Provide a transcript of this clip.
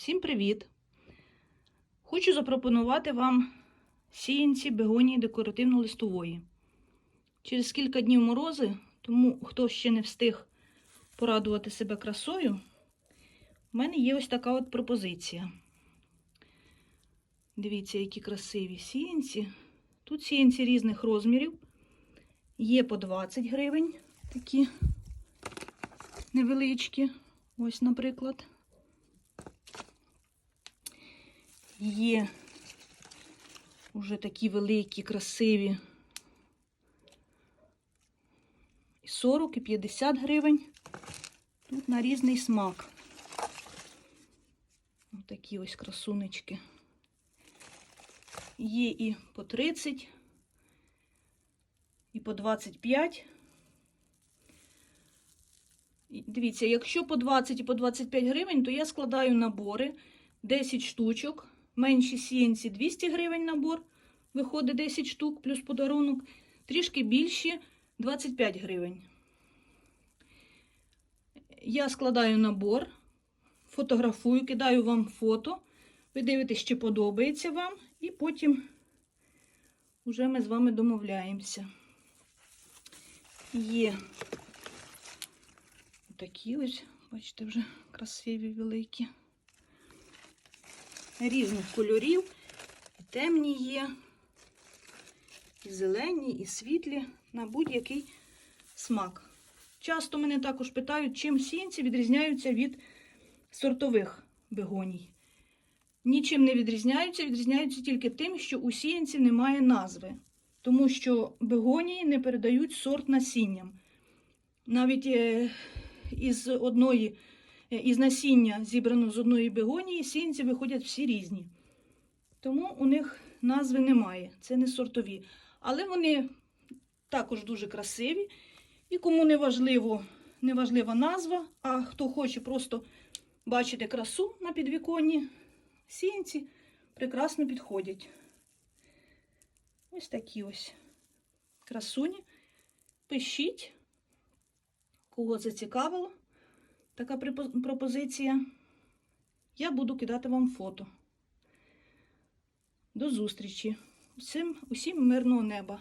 Всім привіт! Хочу запропонувати вам сіянці бегонії декоративно-листової. Через кілька днів морози, тому хто ще не встиг порадувати себе красою, в мене є ось така от пропозиція. Дивіться, які красиві сіянці. Тут сіянці різних розмірів. Є по 20 гривень такі невеличкі. Ось, наприклад. Є вже такі великі, красиві. І 40, і 50 гривень. Тут на різний смак. Ось такі ось красунечки. Є і по 30, і по 25. І Дивіться, якщо по 20 і по 25 гривень, то я складаю набори 10 штучок. Менші сіянці 200 гривень набор, виходить 10 штук плюс подарунок. Трішки більші 25 гривень. Я складаю набор, фотографую, кидаю вам фото. Ви дивитесь, чи подобається вам, і потім вже ми з вами домовляємося. Є такі ось, бачите, вже красиві великі. Різних кольорів. І темні є, і зелені, і світлі, на будь-який смак. Часто мене також питають, чим сіянці відрізняються від сортових бегоній. Нічим не відрізняються, відрізняються тільки тим, що у сіянців немає назви, тому що бегонії не передають сорт насінням. Навіть е, із одної, із насіння, зібрано з одної бегонії, сіянці виходять всі різні. Тому у них назви немає, це не сортові. Але вони також дуже красиві. І кому не важливо, не важлива назва, а хто хоче просто бачити красу на підвіконні, сіянці прекрасно підходять. Ось такі ось красуні. Пишіть, кого зацікавило така пропозиція. Я буду кидати вам фото. До зустрічі. Всім, усім мирного неба!